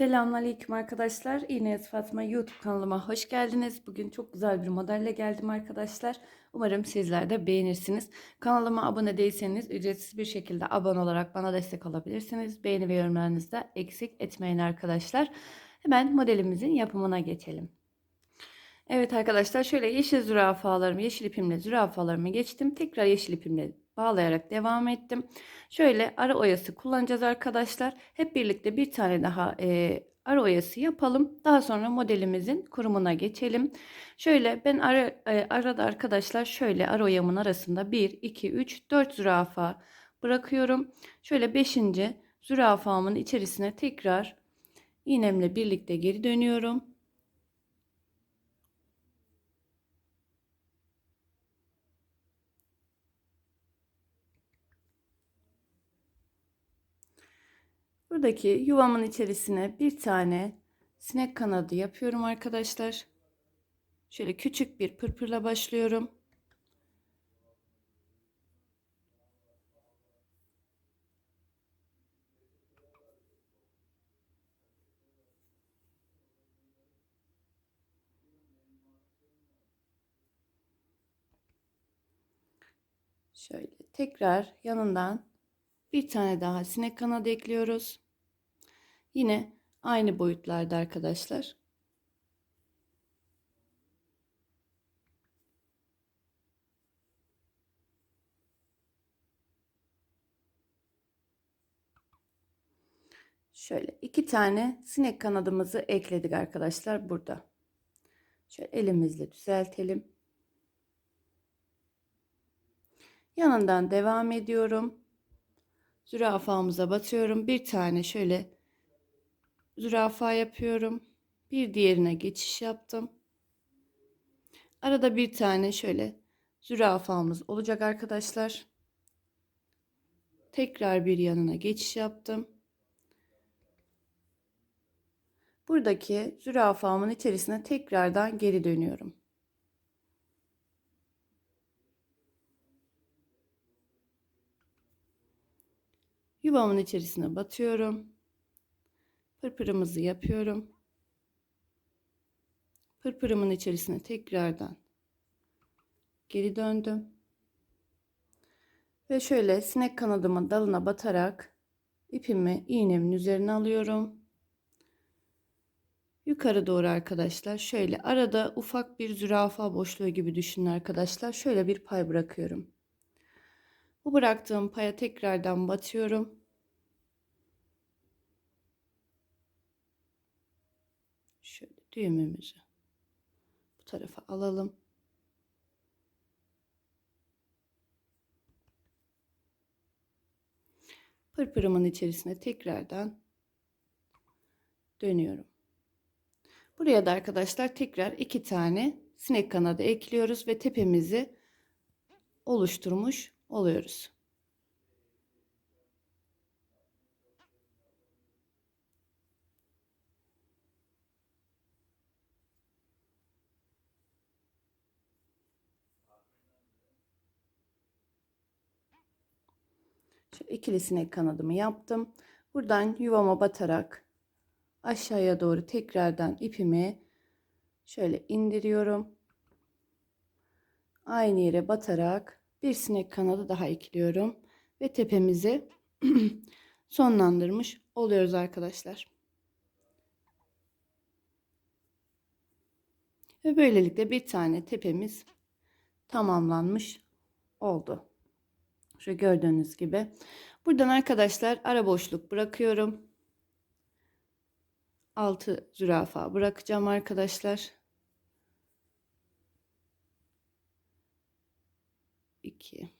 Selamünaleyküm arkadaşlar. İğneyaz Fatma YouTube kanalıma hoş geldiniz. Bugün çok güzel bir modelle geldim arkadaşlar. Umarım sizler de beğenirsiniz. Kanalıma abone değilseniz ücretsiz bir şekilde abone olarak bana destek olabilirsiniz. Beğeni ve yorumlarınızı da eksik etmeyin arkadaşlar. Hemen modelimizin yapımına geçelim. Evet arkadaşlar şöyle yeşil zürafalarımı, yeşil ipimle zürafalarımı geçtim. Tekrar yeşil ipimle bağlayarak devam ettim. Şöyle ara oyası kullanacağız arkadaşlar. Hep birlikte bir tane daha e, ara oyası yapalım. Daha sonra modelimizin kurumuna geçelim. Şöyle ben ara, e, arada arkadaşlar şöyle ara oyamın arasında 1, 2, 3, 4 zürafa bırakıyorum. Şöyle 5. zürafamın içerisine tekrar iğnemle birlikte geri dönüyorum. Buradaki yuvamın içerisine bir tane sinek kanadı yapıyorum arkadaşlar. Şöyle küçük bir pırpırla başlıyorum. Şöyle tekrar yanından bir tane daha sinek kanadı ekliyoruz. Yine aynı boyutlarda arkadaşlar. Şöyle iki tane sinek kanadımızı ekledik arkadaşlar burada. Şöyle elimizle düzeltelim. Yanından devam ediyorum. Zürafamıza batıyorum. Bir tane şöyle zürafa yapıyorum. Bir diğerine geçiş yaptım. Arada bir tane şöyle zürafamız olacak arkadaşlar. Tekrar bir yanına geçiş yaptım. Buradaki zürafamın içerisine tekrardan geri dönüyorum. Yuvamın içerisine batıyorum. Pırpırımızı yapıyorum. Pırpırımın içerisine tekrardan geri döndüm. Ve şöyle sinek kanadımın dalına batarak ipimi iğnemin üzerine alıyorum. Yukarı doğru arkadaşlar. Şöyle arada ufak bir zürafa boşluğu gibi düşünün arkadaşlar. Şöyle bir pay bırakıyorum. Bu bıraktığım paya tekrardan batıyorum. Şöyle düğümümüzü bu tarafa alalım. Pırpırımın içerisine tekrardan dönüyorum. Buraya da arkadaşlar tekrar iki tane sinek kanadı ekliyoruz ve tepemizi oluşturmuş oluyoruz. İkili sinek kanadımı yaptım. Buradan yuvama batarak aşağıya doğru tekrardan ipimi şöyle indiriyorum. Aynı yere batarak bir sinek kanadı daha ekliyorum ve tepemizi sonlandırmış oluyoruz arkadaşlar. Ve böylelikle bir tane tepemiz tamamlanmış oldu. Şu gördüğünüz gibi. Buradan arkadaşlar ara boşluk bırakıyorum. 6 zürafa bırakacağım arkadaşlar. 2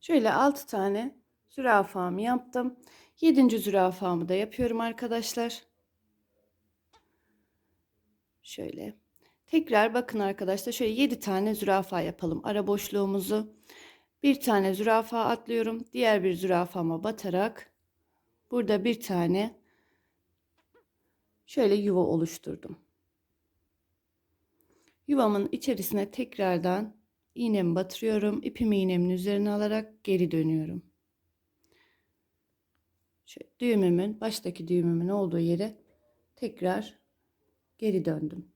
Şöyle 6 tane zürafamı yaptım. 7. zürafamı da yapıyorum arkadaşlar. Şöyle. Tekrar bakın arkadaşlar şöyle 7 tane zürafa yapalım. Ara boşluğumuzu bir tane zürafa atlıyorum. Diğer bir zürafama batarak burada bir tane şöyle yuva oluşturdum. Yuvamın içerisine tekrardan iğnemi batırıyorum. İpimi iğnemin üzerine alarak geri dönüyorum. Şöyle düğümümün baştaki düğümümün olduğu yere tekrar geri döndüm.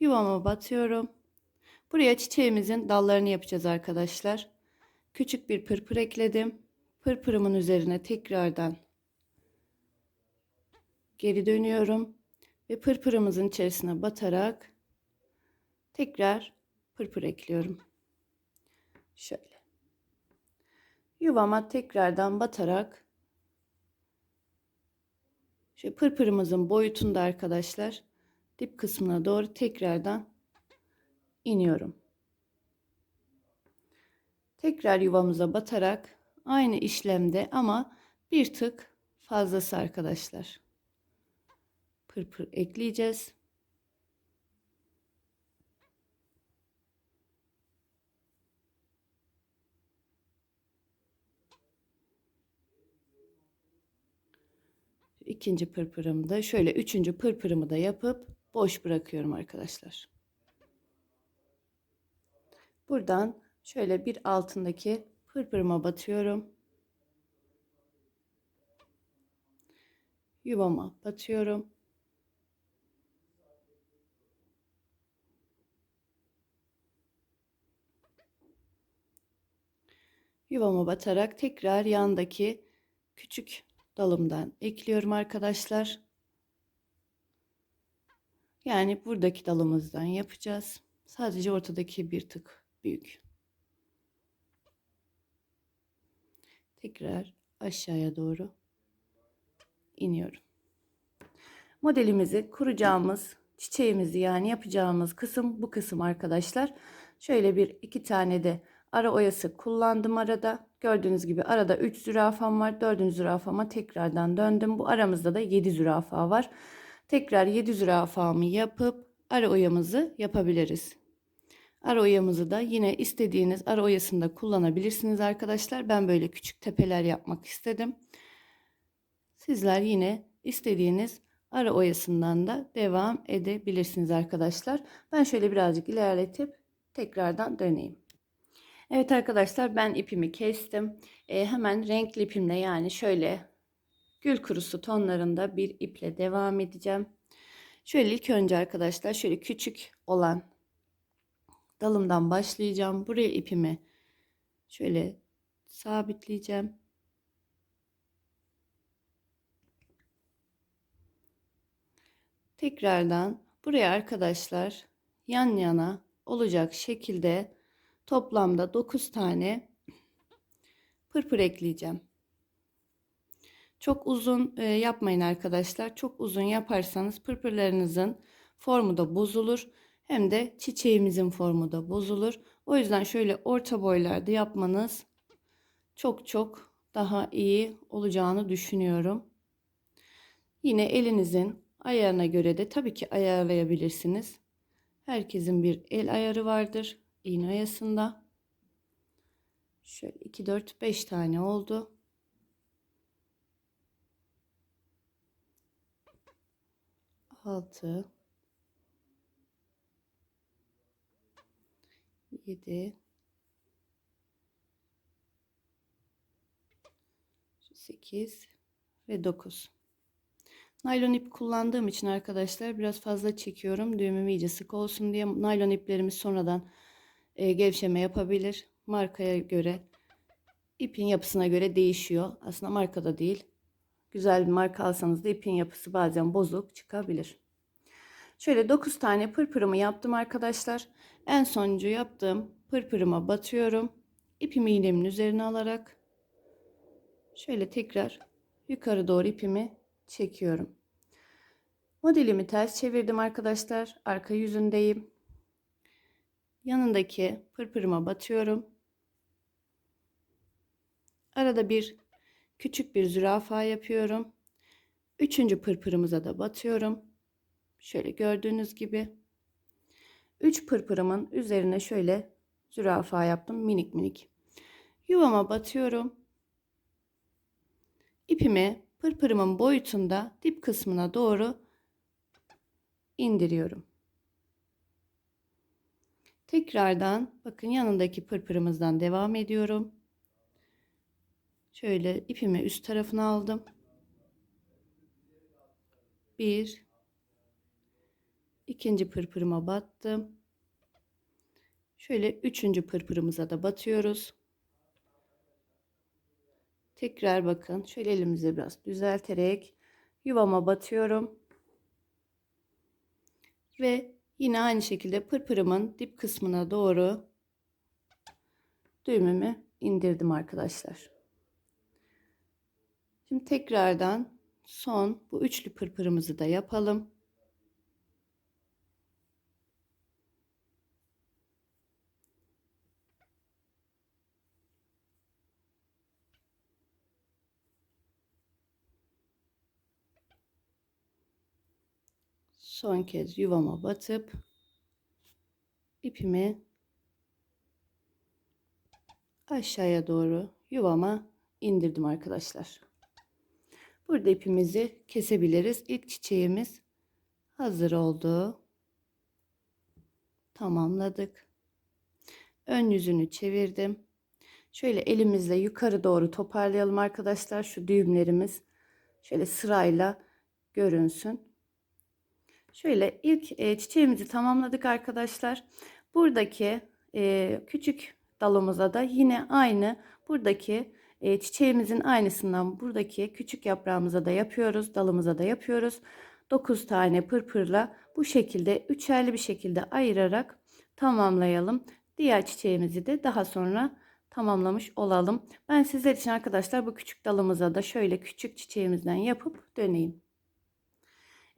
Yuvama batıyorum. Buraya çiçeğimizin dallarını yapacağız arkadaşlar. Küçük bir pırpır ekledim. Pırpırımın üzerine tekrardan geri dönüyorum ve pırpırımızın içerisine batarak tekrar pırpır ekliyorum. Şöyle. Yuvama tekrardan batarak şu pırpırımızın boyutunda arkadaşlar dip kısmına doğru tekrardan iniyorum. Tekrar yuvamıza batarak aynı işlemde ama bir tık fazlası arkadaşlar. Pırpır ekleyeceğiz. İkinci pırpırımı da şöyle üçüncü pırpırımı da yapıp boş bırakıyorum arkadaşlar. Buradan şöyle bir altındaki pırpırıma batıyorum. Yuvama batıyorum. Yuvama batarak tekrar yandaki küçük dalımdan ekliyorum arkadaşlar. Yani buradaki dalımızdan yapacağız. Sadece ortadaki bir tık büyük. Tekrar aşağıya doğru iniyorum. Modelimizi kuracağımız çiçeğimizi yani yapacağımız kısım bu kısım arkadaşlar. Şöyle bir iki tane de ara oyası kullandım arada. Gördüğünüz gibi arada 3 zürafam var. 4. zürafama tekrardan döndüm. Bu aramızda da 7 zürafa var. Tekrar 7 zürafamı yapıp ara oyamızı yapabiliriz. Ara oyamızı da yine istediğiniz ara oyasında kullanabilirsiniz arkadaşlar. Ben böyle küçük tepeler yapmak istedim. Sizler yine istediğiniz ara oyasından da devam edebilirsiniz arkadaşlar. Ben şöyle birazcık ilerletip tekrardan döneyim. Evet arkadaşlar ben ipimi kestim. E, hemen renkli ipimle yani şöyle gül kurusu tonlarında bir iple devam edeceğim. Şöyle ilk önce arkadaşlar şöyle küçük olan dalımdan başlayacağım. Buraya ipimi şöyle sabitleyeceğim. Tekrardan buraya arkadaşlar yan yana olacak şekilde toplamda 9 tane pırpır ekleyeceğim. Çok uzun e, yapmayın arkadaşlar. Çok uzun yaparsanız pırpırlarınızın formu da bozulur. Hem de çiçeğimizin formu da bozulur. O yüzden şöyle orta boylarda yapmanız çok çok daha iyi olacağını düşünüyorum. Yine elinizin ayarına göre de tabii ki ayarlayabilirsiniz. Herkesin bir el ayarı vardır. İğne ayasında. Şöyle 2, 4, 5 tane oldu. Altı. Yedi. Sekiz ve dokuz. Naylon ip kullandığım için arkadaşlar biraz fazla çekiyorum. Düğümüm iyice sık olsun diye. Naylon iplerimiz sonradan e, gevşeme yapabilir. Markaya göre, ipin yapısına göre değişiyor. Aslında markada değil. Güzel bir marka alsanız da ipin yapısı bazen bozuk çıkabilir. Şöyle 9 tane pırpırımı yaptım arkadaşlar. En sonuncu yaptığım pırpırıma batıyorum. İpimi iğnemin üzerine alarak şöyle tekrar yukarı doğru ipimi çekiyorum. Modelimi ters çevirdim arkadaşlar. Arka yüzündeyim. Yanındaki pırpırıma batıyorum. Arada bir küçük bir zürafa yapıyorum. Üçüncü pırpırımıza da batıyorum. Şöyle gördüğünüz gibi. Üç pırpırımın üzerine şöyle zürafa yaptım minik minik. Yuvama batıyorum. İpimi pırpırımın boyutunda dip kısmına doğru indiriyorum. Tekrardan bakın yanındaki pırpırımızdan devam ediyorum. Şöyle ipimi üst tarafına aldım. Bir, ikinci pırpırıma battım. Şöyle üçüncü pırpırımıza da batıyoruz. Tekrar bakın şöyle elimizi biraz düzelterek yuvama batıyorum. Ve yine aynı şekilde pırpırımın dip kısmına doğru düğümümü indirdim arkadaşlar. Şimdi tekrardan son bu üçlü pırpırımızı da yapalım. Son kez yuvama batıp ipimi aşağıya doğru yuvama indirdim arkadaşlar. Burada ipimizi kesebiliriz. İlk çiçeğimiz hazır oldu. Tamamladık. Ön yüzünü çevirdim. Şöyle elimizle yukarı doğru toparlayalım arkadaşlar. Şu düğümlerimiz şöyle sırayla görünsün. Şöyle ilk e, çiçeğimizi tamamladık arkadaşlar. Buradaki e, küçük dalımıza da yine aynı buradaki e, çiçeğimizin aynısından buradaki küçük yaprağımıza da yapıyoruz. Dalımıza da yapıyoruz. 9 tane pırpırla bu şekilde üçerli bir şekilde ayırarak tamamlayalım. Diğer çiçeğimizi de daha sonra tamamlamış olalım. Ben sizler için arkadaşlar bu küçük dalımıza da şöyle küçük çiçeğimizden yapıp döneyim.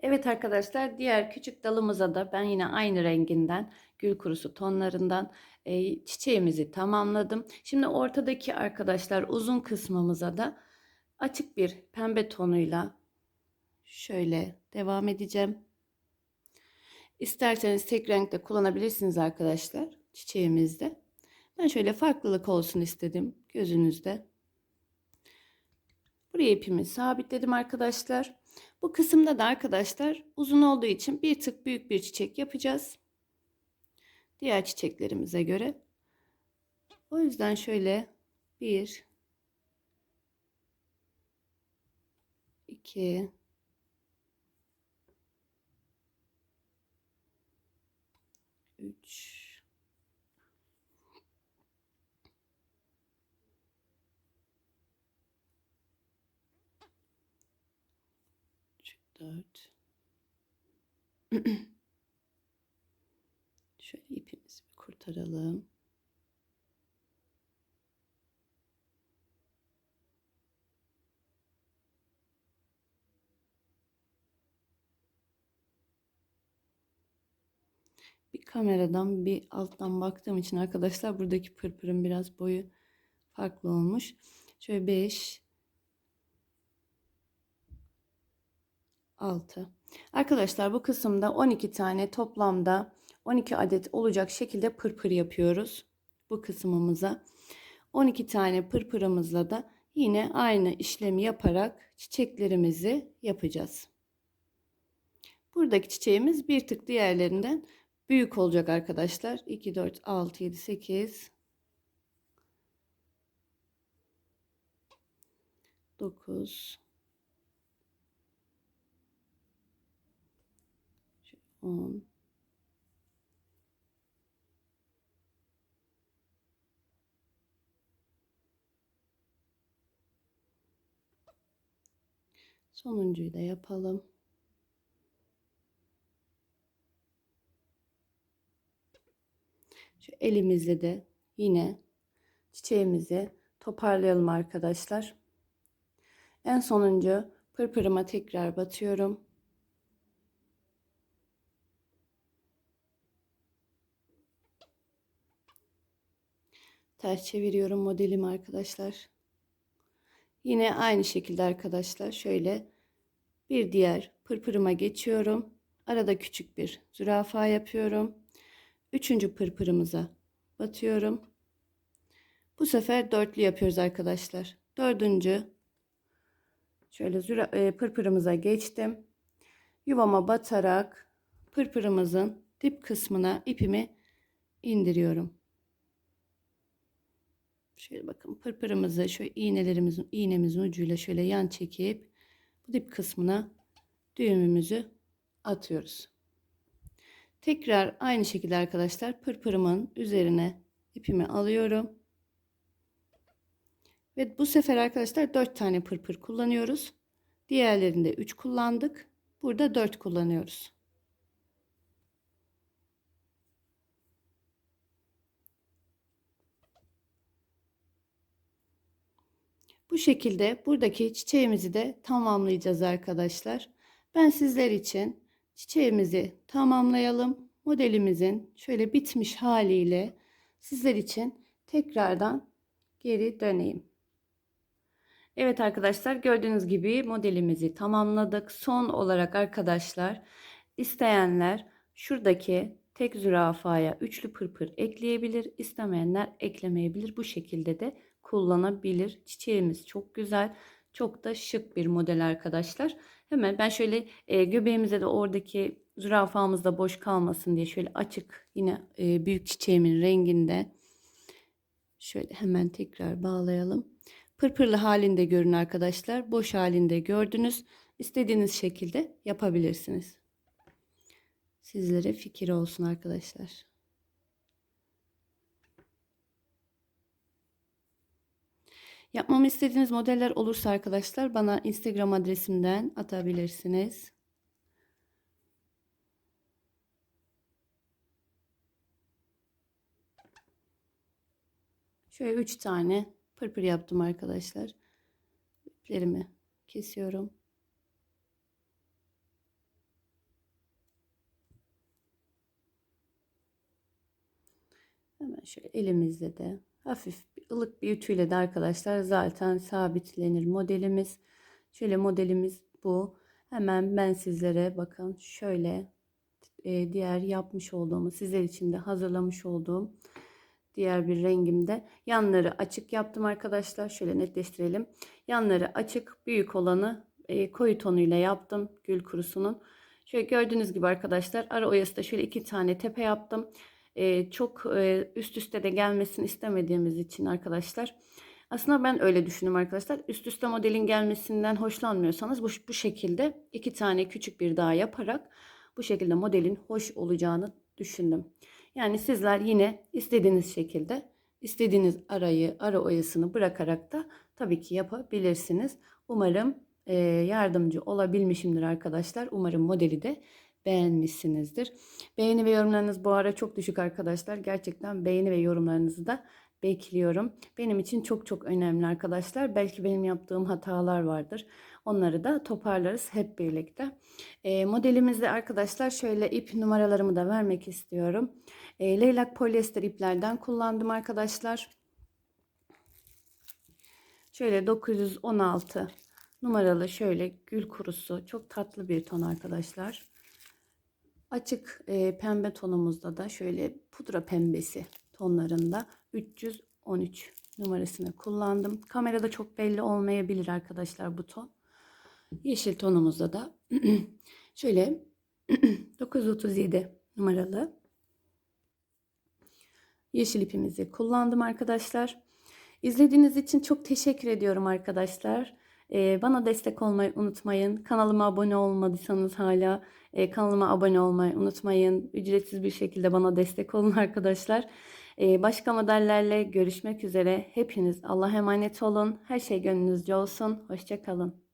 Evet arkadaşlar diğer küçük dalımıza da ben yine aynı renginden gül kurusu tonlarından e, çiçeğimizi tamamladım. Şimdi ortadaki arkadaşlar uzun kısmımıza da açık bir pembe tonuyla şöyle devam edeceğim. İsterseniz tek renkte kullanabilirsiniz arkadaşlar çiçeğimizde. Ben şöyle farklılık olsun istedim gözünüzde. Buraya ipimi sabitledim arkadaşlar. Bu kısımda da arkadaşlar uzun olduğu için bir tık büyük bir çiçek yapacağız. Diğer çiçeklerimize göre. O yüzden şöyle 1 2 4 Şöyle ipimizi bir kurtaralım. Bir kameradan bir alttan baktığım için arkadaşlar buradaki pırpırın biraz boyu farklı olmuş. Şöyle 5 6. Arkadaşlar bu kısımda 12 tane toplamda 12 adet olacak şekilde pırpır yapıyoruz. Bu kısmımıza 12 tane pırpırımızla da yine aynı işlemi yaparak çiçeklerimizi yapacağız. Buradaki çiçeğimiz bir tık diğerlerinden büyük olacak arkadaşlar. 2, 4, 6, 7, 8, 9, 10 Sonuncuyu da yapalım. Şu elimizle de yine çiçeğimizi toparlayalım arkadaşlar. En sonuncu pırpırıma tekrar batıyorum. Ters çeviriyorum modelimi arkadaşlar. Yine aynı şekilde arkadaşlar şöyle bir diğer pırpırıma geçiyorum. Arada küçük bir zürafa yapıyorum. Üçüncü pırpırımıza batıyorum. Bu sefer dörtlü yapıyoruz arkadaşlar. Dördüncü şöyle e, pırpırımıza geçtim. Yuvama batarak pırpırımızın dip kısmına ipimi indiriyorum. Şöyle bakın pırpırımızı şöyle iğnelerimizin iğnemizin ucuyla şöyle yan çekip bu dip kısmına düğümümüzü atıyoruz. Tekrar aynı şekilde arkadaşlar pırpırımın üzerine ipimi alıyorum. Ve bu sefer arkadaşlar 4 tane pırpır kullanıyoruz. Diğerlerinde 3 kullandık. Burada 4 kullanıyoruz. Bu şekilde buradaki çiçeğimizi de tamamlayacağız arkadaşlar. Ben sizler için çiçeğimizi tamamlayalım. Modelimizin şöyle bitmiş haliyle sizler için tekrardan geri döneyim. Evet arkadaşlar gördüğünüz gibi modelimizi tamamladık. Son olarak arkadaşlar isteyenler şuradaki tek zürafaya üçlü pırpır ekleyebilir. İstemeyenler eklemeyebilir. Bu şekilde de kullanabilir. Çiçeğimiz çok güzel. Çok da şık bir model arkadaşlar. Hemen ben şöyle e, göbeğimize de oradaki zürafamız da boş kalmasın diye şöyle açık yine e, büyük çiçeğimin renginde şöyle hemen tekrar bağlayalım. Pırpırlı halinde görün arkadaşlar. Boş halinde gördünüz. İstediğiniz şekilde yapabilirsiniz. Sizlere fikir olsun arkadaşlar. Yapmamı istediğiniz modeller olursa arkadaşlar bana Instagram adresimden atabilirsiniz. Şöyle 3 tane pırpır yaptım arkadaşlar. İplerimi kesiyorum. Hemen şöyle elimizle de hafif bir ılık bir ütüyle de arkadaşlar zaten sabitlenir modelimiz. Şöyle modelimiz bu. Hemen ben sizlere bakın şöyle e, diğer yapmış olduğumu sizler için de hazırlamış olduğum diğer bir rengimde yanları açık yaptım arkadaşlar. Şöyle netleştirelim. Yanları açık büyük olanı e, koyu tonuyla yaptım gül kurusunun. Şöyle gördüğünüz gibi arkadaşlar ara oyası da şöyle iki tane tepe yaptım. E, çok e, üst üste de gelmesini istemediğimiz için arkadaşlar. Aslında ben öyle düşündüm arkadaşlar. Üst üste modelin gelmesinden hoşlanmıyorsanız bu, bu şekilde iki tane küçük bir daha yaparak bu şekilde modelin hoş olacağını düşündüm. Yani sizler yine istediğiniz şekilde istediğiniz arayı, ara oyasını bırakarak da tabii ki yapabilirsiniz. Umarım yardımcı olabilmişimdir arkadaşlar. Umarım modeli de beğenmişsinizdir. Beğeni ve yorumlarınız bu ara çok düşük arkadaşlar. Gerçekten beğeni ve yorumlarınızı da bekliyorum. Benim için çok çok önemli arkadaşlar. Belki benim yaptığım hatalar vardır. Onları da toparlarız hep birlikte. E, modelimizde arkadaşlar şöyle ip numaralarımı da vermek istiyorum. E, leylak polyester iplerden kullandım arkadaşlar. Şöyle 916 numaralı şöyle gül kurusu. Çok tatlı bir ton arkadaşlar. Açık e, pembe tonumuzda da şöyle pudra pembesi tonlarında 313 numarasını kullandım. Kamerada çok belli olmayabilir arkadaşlar bu ton. Yeşil tonumuzda da şöyle 937 numaralı yeşil ipimizi kullandım arkadaşlar. İzlediğiniz için çok teşekkür ediyorum arkadaşlar. Ee, bana destek olmayı unutmayın. Kanalıma abone olmadıysanız hala e, kanalıma abone olmayı unutmayın. Ücretsiz bir şekilde bana destek olun arkadaşlar. Ee, başka modellerle görüşmek üzere. Hepiniz Allah'a emanet olun. Her şey gönlünüzce olsun. Hoşçakalın.